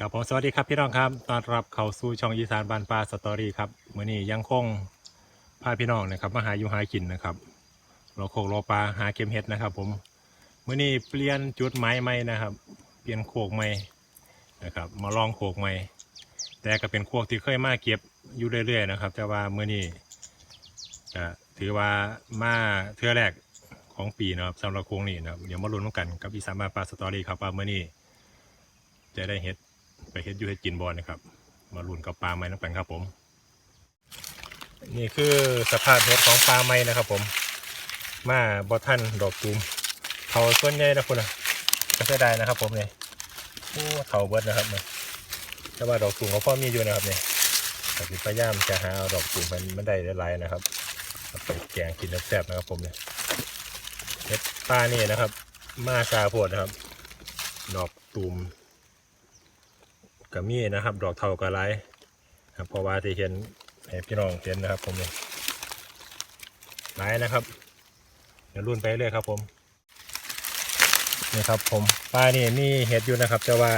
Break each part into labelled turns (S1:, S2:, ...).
S1: กับผมสวัสดีครับพี่น้องครับต้อนรับเข้าสู่ช่องอีสานบานปลาสตอรี่ครับมื้อนี้ยังคงพาพี่น้องนะครับมาหาอยู่หากินนะครับเราโคกเราปลาหาเก็มเห็ดนะครับ ผมมื้อนี้เปลี่ยนจุดไม้ใหม่นะครับ เปลี่ยนโคกใหม่นะครับ มาลองโคกใหม่ แต่ก็เป็นโคกที่เคยมาเก็บอยู่เรื่อยๆนะครับ แต่ว่ามื้อนี้ก็ถือว่ามาเทื่อแรกของปีนะครับสำหรับโคกนี้นะครับเดี๋ยวมาลุ้นกันกับอีสานบานปลาสตอรี่ครับว่ามื้อนี้จะได้เฮ็ด ไปเฮ็ดอยู่เฮ็ดกินบอลนะครับ มาลุ้นกับปลาไม้น้ำกันครับผม นี่คือสภาพเฮ็ดของปลาไม้นะครับ ผม มาบอท่านดอกตูมเขาส่วนใหญ่นะคุณนะก็เสียดายนะครับ ผมเนี่ยโอ้เขาเบิดนะครับเนี่ยแต่ว่าดอกตูมเขาพ่อมีอยู่นะครับเนี่ยแต่พยายามจะหาดอกตูมมันไม่ได้หลายๆนะครับเอาไปแกงกินแซ่บๆนะครับ ผมเนี่ยเฮ็ดปลานี่นะครับ มาซาโพดนะครับ ดอกตูม ก็มีนะครับ ดอกเทากระไรครับเพราะว่าที่เห็นให้พี่น้องเห็นนะครับ ผมเนี่ยไรนะครับ เดี๋ยวรุ่นไปเรื่อยครับ ผมนี่ครับ ผมป้านี่มีเห็ดอยู่นะครับ แต่ว่า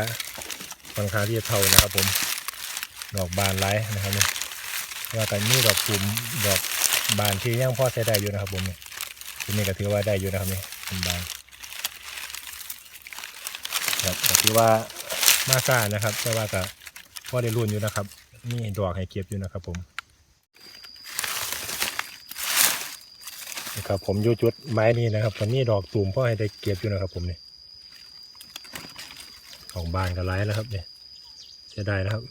S1: ค่อนข้างที่จะเทานะครับ ผม ดอกบานไรนะครับนี่ว่ากันมีดอกกลุ่มดอกบานที่ยังพอใช้ได้อยู่นะครับ ผมนี่ที่นี่ก็ถือว่าได้อยู่นะครับนี่เป็นบานครับถือว่า มาซ่านะครับ แต่ว่าก็พอได้รุ่นอยู่นะครับ มีดอกให้เก็บอยู่นะครับ ผมนะครับผมอยู่จุดไม้นี้นะครับตอนนี้ดอกตูมพ่อให้ได้เก็บอยู่นะครับ ผมเนี่ยของบานกับไร้นะครับเนี่ยเสียดายนะครับ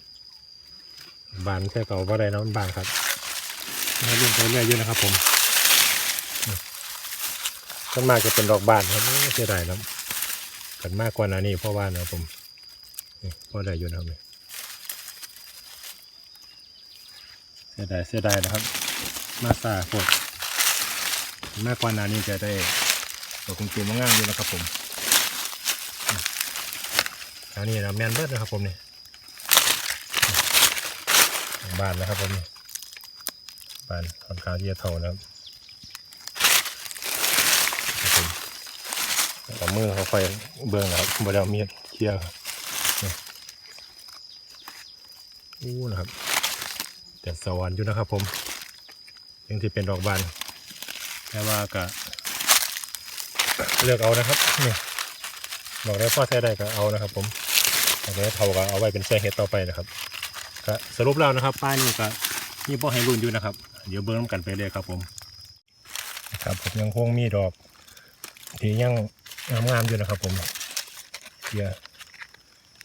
S1: บานแค่เก่าว่าได้นะมันบานครับมารุ่นไปเรื่อยอยู่นะครับ ผมต้นมากจะเป็นดอกบานครับเสียดายนะครับกันมากกว่านั้นนี่เพราะว่านะครับผมนี่ พอได้อยู่นะครับเสียดายเสียดายนะครับ มาซาโคตรมากกว่านานี้จะได้ดอกกุงจูมง่ามอยู่นะครับผมอันนี้นะแมนเบิร์ดนะครับผมนี่บานนะครับผมนี่บานค่อนข้างที่จะเท่านะครับครับผมเอามือเขาไฟเบื้องนะครับบดเอามีดเคี่ยวครับ อู้นะครับ แต่สวรรค์อยู่นะครับ ผมยังที่เป็นดอกบานแต่ว่าก็เลือกเอานะครับนี่บอกได้พ่อใช้ได้ก็เอานะครับ ผมแต่ได้เท่าก็เอาไว้เป็นแซงเห็ดต่อไปนะครับก็สรุปแล้วนะครับ ป้ายนี่ก็มีพ่อให้รุ่นอยู่นะครับ เดี๋ยวเบิ้งกันไปเลยครับ ผมนะครับผมยังคงมีดอกที่ยังงามๆอยู่นะครับ ผมเดี๋ยว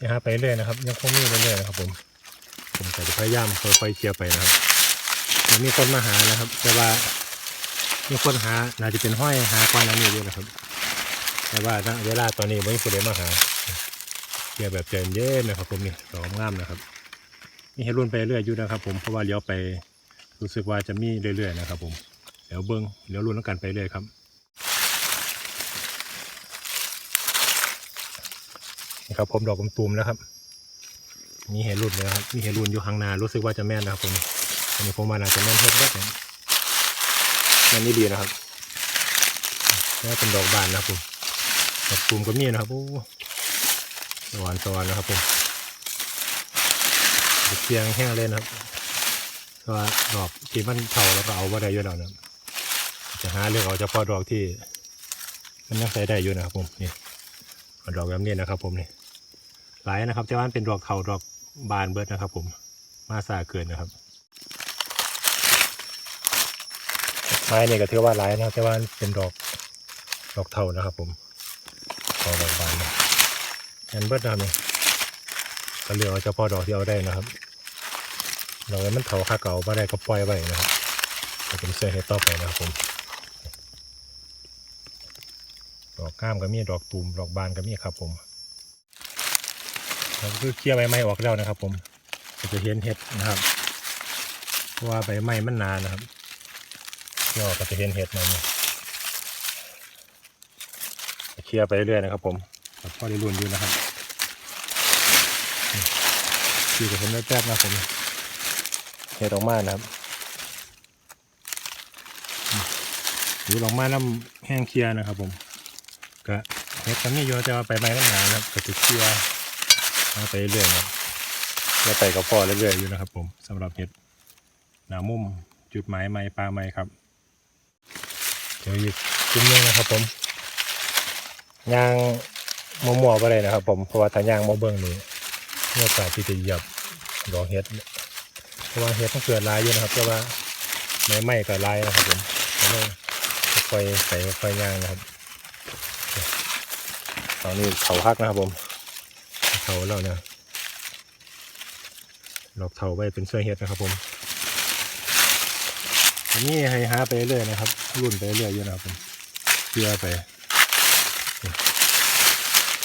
S1: นะฮะไปเรื่อยนะครับ ยังคงมีเรื่อยๆนะครับผม ผมก็จะพยายามค่อยๆเคลียไปนะครับยังมีคนมาหานะครับ แต่ว่ามีคนหาน่าจะเป็นห้อยหาก่อนหนั้นนี่ด้วยนะครับ แต่ว่าณเวลาตอนนี้ไม่มีคนใดมาหาเคลียแบบใจเย็นนะครับ ผมนี่ดอกงามนะครับนี่ให้รุ่นไปเรื่อยอยู่นะครับ ผมเพราะว่าเลี้ยวไปรู้สึกว่าจะมีเรื่อยๆนะครับ ผมเดี๋ยวเบิ้งเดี๋ยวรุ่นแล้วกันไปเรื่อยครับนี่ครับผมดอกตุ่มๆนะครับ มีเห็รุ่นเลยครับมีเห็รุ่นอยู่ข้างหน้ารู้สึกว่าจะแม่นนะครับผมอันนี้ผมมาน่าจะแม่นเฮ็ดแบบนี้แม่นนี่ดีนะครับแล้วเป็นดอกบานนะครับผมดอกตูมก็มีนะครับโอ้สวรรค์สวรรค์นะครับผมเพียงแห้งเลยนะครับเพราะดอกที่มันเผาแล้วก็เอาว่าได้อยู่แล้วนะจะหาเลือกเอาเฉพาะดอกที่ มันยังใส่ได้อยู่นะครับผมนี่ดอกแบบนี้นะครับ ผมนี่หลายนะครับ แต่ว่ามันเป็นดอกเขาดอก บานเบิดนะครับ ผมมาซาเกินนะครับไม้เนี่ยก็ถือว่าหลายนะครับแต่ว่าเป็นดอกดอกเทานะครับ ผมดอกบานนะอันเบิดนะครับเนี่ยก็เหลือเอาเฉพาะดอกที่เอาได้นะครับดอกนั้มันเถาค่าเก่าไ่ได้ก็ปล่อยไว้นะครับจะเป็นเสื้อเฮดต่อไปนะครับผมดอกก้ามก็มีดอกตูมดอกบานก็มีครับผม เราคือเคลียร์ใบไม้ออกแล้วนะครับ ผมก็จะเห็นเห็ดนะครับเพราะว่าใบไม้มันนานนะครับเคลียร์ก็จะเห็นเห็ดมันเคลียร์ไปเรื่อยๆนะครับ ผมพอได้รุ่นอยู่นะครับคือจะเห็นได้แป๊บนะครับผมเห็ดออกมานะครับหรือออกมาน้ำแห้งเคลียร์นะครับ ผมก็เห็ดตอนนี้อยู่แต่ว่าใบไม้มันหนานะครับก็จะเคลียร์ ไปเรื่อยๆนะแล้วไปกับพ่อเรื่อยๆอยู่นะครับ ผมสำหรับเห็ดหนามุ่มจุดหมายไม้ปลาไม้ครับ เดี๋ยวอีกจุดหนึงนะครับ ผมยางมัวๆไปเลยนะครับ ผมเพราะว่าถ้ายางมัวเบิ้งนี่มีโอกาสที่จะเหยียบดอกเห็ดเพราะว่าเห็ดต้องเกิดลายอยู่นะครับแต่ว่าไม้ไหม้กับลายนะครับ ผมก็เลยค่อยใส่ค่อยย่างนะครับตอนนี้เขาฮักนะครับผม เขาเราเนี่ยหลอกเถาไว้เป็นเสื้อเฮ็ดนะครับผมอันนี้ให้หาไปเรื่อยนะครับ รุ่นไปเรื่อยอยู่นะครับผมเชื่อไป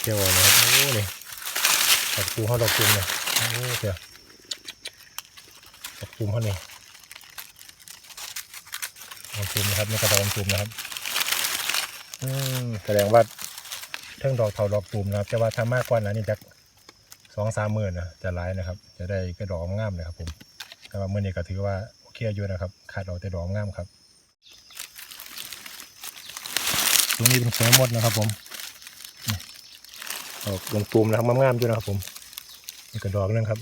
S1: เที่ยวนะครับโอ้นี่ดอกปูเขาดอกปูเนี่ยโอ้เดี๋ยวดอกปูเขานี่ดอกปูนะครับนี่กระดองปูนะครับอืมแสดงว่าเทิงดอกเถาดอกตูมนะครับ แต่ว่าถ้ามากกว่านั้นนี่จะ สองสามหมื่นนะจะร้ายนะครับ จะได้กระดอกงามเลยครับ ผม แต่ว่าเมื่อนี้ก็ถือว่าโอเคอยู่นะครับขาดดอกแต่ดอกงามครับตรงนี้เป็นแสงมดนะครับ ผมนี่ดอกลงตูมนะครับงามๆอยู่นะครับ ผมนี่ก็ดอกนึงครับ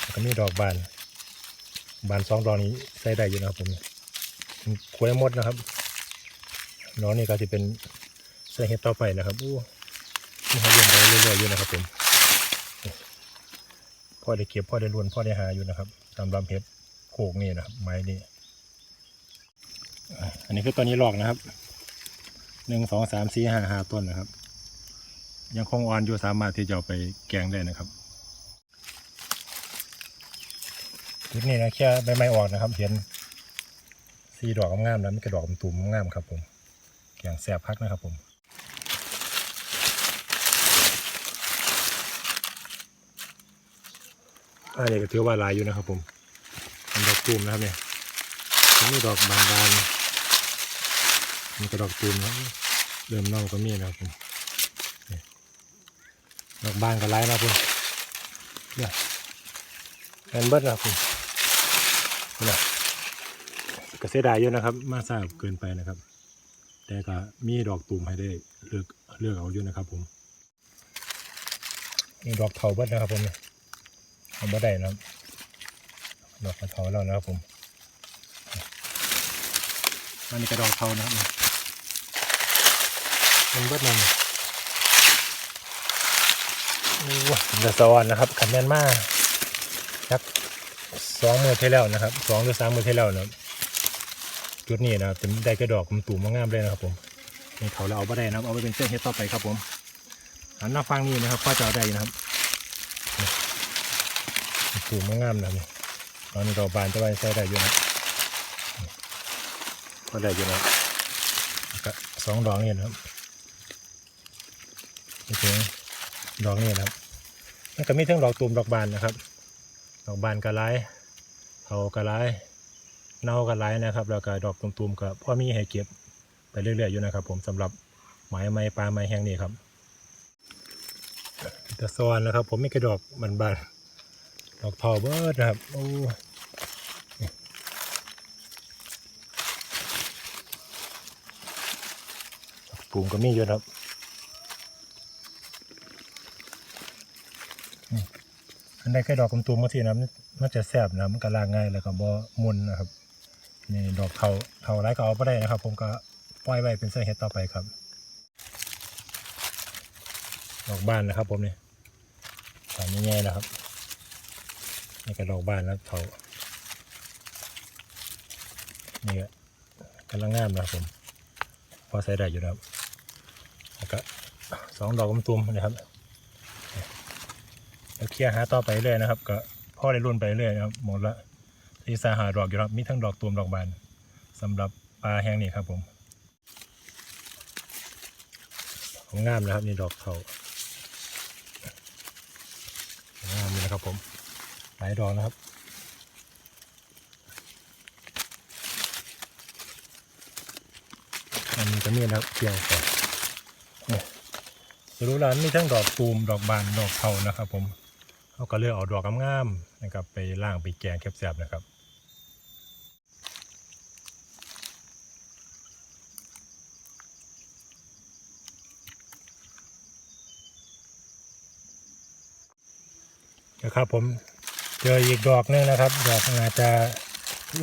S1: แล้วก็มีดอกบาน บานสองดอกนี้ใส่ได้อยู่นะครับ ผมเป็นกล้วยมดนะครับดอกนี้ก็จะเป็นใส่เห็ดต่อไปนะครับอู้นี่เขาเรียนไปเรื่อยๆอยู่นะครับผม พ่อได้เก็บพ่อได้รวนพ่อได้หาอยู่นะครับ ตามลำเห็ดโขกนี่นะครับ ไม้นี่อันนี้คือตอนนี้หลอกนะครับหนึ่งสองสามสี่ห้าห้าต้นนะครับ ยังคงอ่อนอยู่สามารถที่จะเอาไปแกงได้นะครับจุดนี้นะแค่ใบไม้ออกนะครับ เห็นสีดอกงามๆแล้วมีกระดอกตุ่มงามครับผมแกงแสบพักนะครับผม อันนี้ก็ถือว่าลายอยู่นะครับ ผมเป็นดอกตูมนะครับเนี่ยมีดอกบานๆมีกระดอกตูมนะเริ่มเน่าก็มีนะครับผมนี่ดอกบานก็ลายนะครับผมเนี่ยแอนเบิร์ดนะครับผมนี่ยก็เสียดายอยู่นะครับ มาทราเกินไปนะครับ แต่ก็มีดอกตูมให้ได้เลือกเลือกเอาอยู่นะครับ ผมนี่ดอกเถาเบิร์ดนะครับผมเนี่ย เอาบ่ได้นะครับดอกกระเถาแล้วนะครับผมอันนี้กระดอกเถานะครับเนี่ยมันเบิดนั่นโอ้เป็นกระสอนนะครับขันแน่นมากครับสองมือที่แล้วนะครับสองหรือสามมือที่แล้วนะครับจุดนี้นะครับเป็นได้กระดอกกลมตูมงามเลยนะครับผมนี่เขาเราเอาไปได้นะครับเอาไปเป็นเส้นเฮ็ดต่อไปครับผมอันหน้าฟังนี่นะครับก็จะเอาได้นะครับ นี่ตูมงามนะนี่ตอนนี้เราบานจะไว้ใส่ได้อยู่นะก็ได้อยู่นะก็สองดอกนี่นะครับนี่ถึงดอกนี่นะครับมันก็มีทั้งดอกตูมดอกบานนะครับ ดอกบานกระไรเขากระไรเน่ากันไรนะครับแล้วก็ดอกตุ่มๆกับพ่อมีให้เก็บไปเรื่อยๆอยู่นะครับ ผมสำหรับไม้ไม้ปลาไม้แห้งนี่ครับตะซอนนะครับ ผมมีกระดอกมันบาน ดอกทอเบิร์ดครับโอ้ปุ่มก็มีอยู่นะครับอันใดแค่ดอกตุ่มๆบาทีนะมันจะแสบนะมันก็ลางง่ายแล้วก็บ่มุนนะครับนี่ดอกเทาเทาไรก็เอาไปได้นะครับ ผมก็ปล่อยไว้เป็นเสื้อเฮ็ดต่อไปครับ ดอกบานนะครับ ผมเนี่สายแง่ๆนะครับ นี่ก็ดอกบานแล้วเทานี่ก็กำลังงามนะครับผม พอใส่ได้อยู่นะครับแล้วก็สองดอกตุ้มๆนะครับแล้วเคลียร์หาต่อไปเรื่อยนะครับ ก็พ่อได้รุ่นไปเรื่อยนะครับ หมดละที่สาหาดอกอยู่ครับ มีทั้งดอกตูมดอกบานสำหรับปลาแห้งนี่ครับผมของงามนะครับนี่ดอกเขางามเลยนะครับผม หลายดอกนะครับอันนี้ก็มีนะครับเกี่ยวก่อนนี่สรุปแล้วมีทั้งดอกตูมดอกบานดอกเขานะครับผมเขาก็เลือกเอาดอกงามๆนะครับ ไปล่างไปแกงแคบๆนะครับนะครับผม จออีกดอกหนึงนะครับ ดอกน่าจะ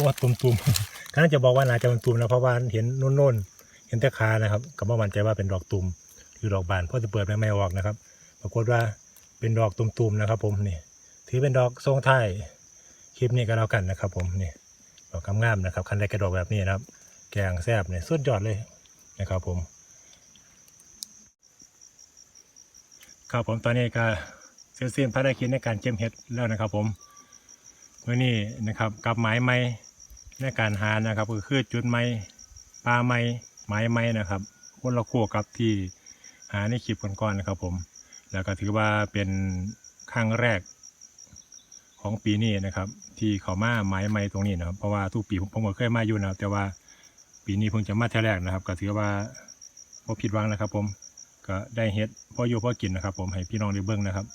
S1: ว่าตุ่มๆท่านจะบอกว่าน่าจะเป็นตุ่มนะเพราะว่าเห็นนุ่นๆ เห็นแต่ขานะครับก็บ่มั่นใจว่าเป็นดอกตุ่มหรือดอกบานเพราะจะเปิดไม่ไม่ออกนะครับ ปรากฏว่าเป็นดอกตุ่มๆนะครับ ผมนี่ ถือเป็นดอกทรงไทยคลิปนี้ก็แล้วกันนะครับ ผมนี่ดอกงามๆนะครับคันได้กระดอกแบบนี้นะครับ แกงแซ่บเนี่ยสุดยอดเลยนะครับ ผมครับผมตอนนี้ก็เสร็จสิ้นภารกิจในการเก็บเห็ดแล้วนะครับผม เมื่อนี้นะครับกับหมายไม้ในการหานะครับก็คือจุดไม้ปลาไม้ไม้ไม้นะครับคนละคู่กับที่หาในคลิปก่อนๆนะครับ ผม แล้วก็ถือว่าเป็นครั้งแรกของปีนี้นะครับ ที่เขามาไม้ไม้ตรงนี้นะครับเพราะว่าทุกปีผมผมก็เคยมาอยู่นะครับ แต่ว่าปีนี้เพิ่งจะมาเท่าแรกนะครับ ก็ถือว่าพอผิดหวังนะครับ ผมก็ได้เห็ดพออยู่พอกินนะครับ ผมให้พี่น้องได้เบิ่งนะครับ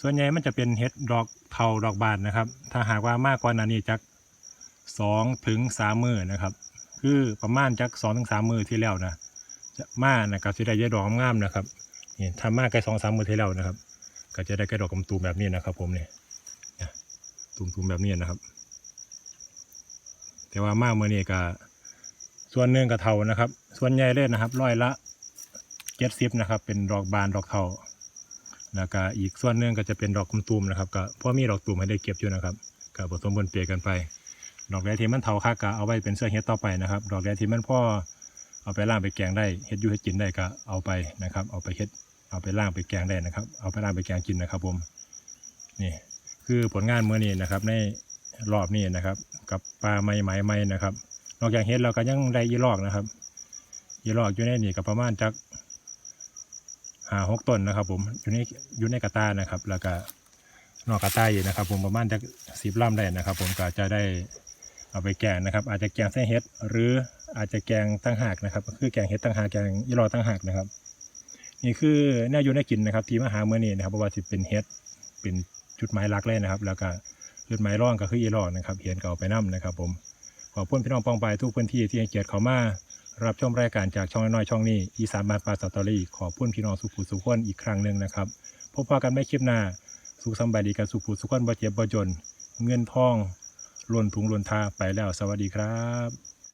S1: ส่วนใหญ่มันจะเป็นเห็ดดอกเทาดอกบานนะครับ ถ้าหากว่ามากกว่านั้นนี่จักสองถึงสามมือนะครับ คือประมาณจักสองถึงสามมือที่แล้วนะจะมากนะครับจะได้ยอะดอกงามนะครับนี่ถ้ามากใกล้สองสามมือที่แล้วนะครับ ก็จะได้กระดอกกำตูมแบบนี้นะครับ ผมเนี่ยตุ่มๆแบบนี้นะครับ แต่ว่ามากเมื่อนี้ก็ส่วนหนึ่องก็เทานะครับ ส่วนใหญ่เลยนะครับ ร้อยละเจ็ดสิบนะครับ เป็นดอกบานดอกเทา แล้วก็อีกส่วนหนึ่งก็จะเป็นดอกตุ่มนะครับก็พราะมีดอกตุ่มให้ได้เก็บอยู่นะครับก็ผสมบนเปลี่ยกันไป ดอกแดงที่มันเทาค่าก็เอาไว้เป็นเสื้อเฮ็ดต่อไปนะครับ ดอกแดงที่มันพ่อเอาไปล่างไปแกงได้เฮ็ดอยูเฮ็ดกินได้ก็เอาไปนะครับ เอาไปเฮ็ดเอาไปล่างไปแกงได้นะครับ เอาไปล่างไปแกงกินนะครับผมนี่คือผลงานเมื่อนี้นะครับในรอบนี้นะครับ กับปลาไม้ไม้ไม้นะครับ นอกจากเฮ็ดเราก็ยังได้ยีลอกนะครับยีลอกอยู่ในนี่ก็ประมาณจัก หาหกต้นนะครับ ผมอยู่ในอยู่ในกระตานะครับ แล้วก็นอกกระตาอยู่นะครับ ผมประมาณจะสิบลำได้นะครับ ผมก็จะได้เอาไปแกงนะครับ อาจจะแกงไส้นเห็ดหรืออาจจะแกงตั้งหากนะครับ คือแกงเห็ดตั้งหากแกงยี่รอตั้งหากนะครับ นี่คือแนวอยู่ในกินนะครับ ที่มาหาเมื่อนี้นะครับเพราะว่าจะเป็นเห็ดเป็นจุดหมายหลักเลยนะครับ แล้วก็จุดหมายร่องก็คือยี่รอนะครับเห็นก็เอาไปนํนะครับ ผมขอบคุณพี่น้องปองไปทุกพื้นที่ที่ให้เกียรติเขามา รับชมรายการจากช่องน้อยช่องนี้อีสานบานปลาสตอรี่ขอพุ่นพี่น้องสุขุสุขคนอีกครั้งหนึ่งนะครับ พบกันไม่คลิปหน้า สุขสบายดีกันสุขุสุขคนบ่เจ็บบ่จน เงินทองหล่นถุงหล่นทาไปแล้วสวัสดีครับ